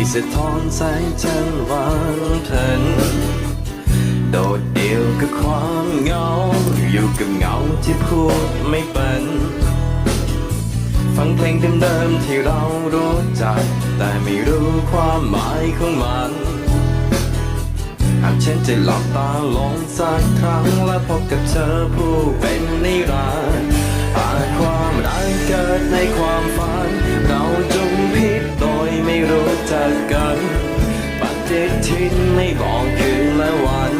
ที่สะท้อนแสงจันวานเพลินโดดเดี่ยวกับความเหงา อยู่กับเหงาที่พูดไม่เป็น ฟังเพลงเดิมๆที่เรารู้จัก แต่ไม่รู้ความหมายของมันหากฉันจะหลับตาลงสักครั้งและพบกับเธอผู้เป็นนิรันดร์อาจความรักเกิดในความ ทินไม่บอกคืนและวัน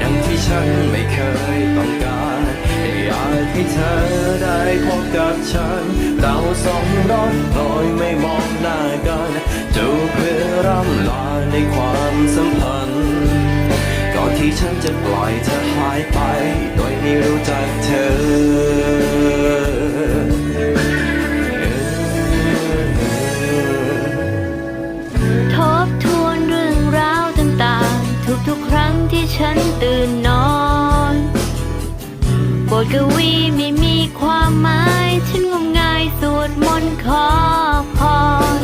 ดังที่ฉันไม่เคยต้องการอยากให้เธอได้พบกับฉัน เราสองรถโดยไม่มองหน้ากันจูเพื่อร่ำลาในความสัมพันธ์ ก่อนที่ฉันจะปล่อยเธอหายไป โดยไม่รู้จักเธอ ที่ฉันตื่นนอนบทกวีไม่มีความหมาย ฉันงมงายสวดมนต์ขอพร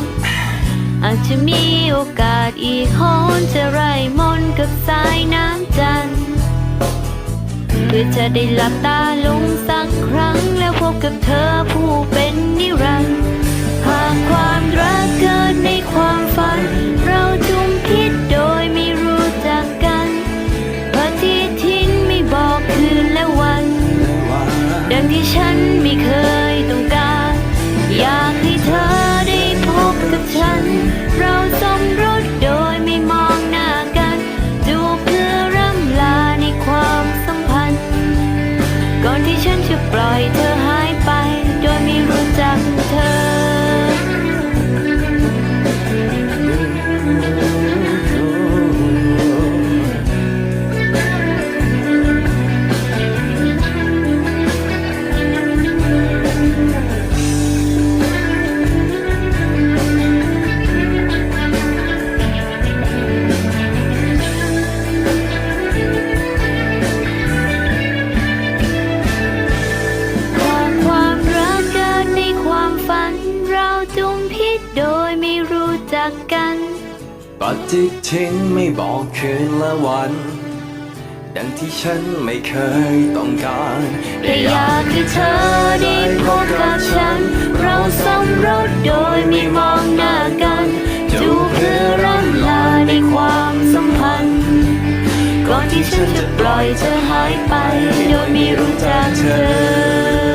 อาจจะมีโอกาสอีกคนจะไร้มนกับสายน้ำจันทร์เพื่อจะได้หลับตาลงสักครั้ง แล้วพบกับเธอผู้เป็นนิรันดร์หากความ ที่ จุมพิษโดยไม่รู้จักกัน ปฏิทินไม่บอกคืนและวัน ดังที่ฉันไม่เคยต้องการแต่อยากให้เธอได้พบกับฉัน เราสมรสโดยไม่มองหน้ากันจูบเพื่อร่ำลาในความสัมพันธ์ ก่อนที่ฉันจะปล่อยเธอหายไป โดยไม่รู้จักเธอ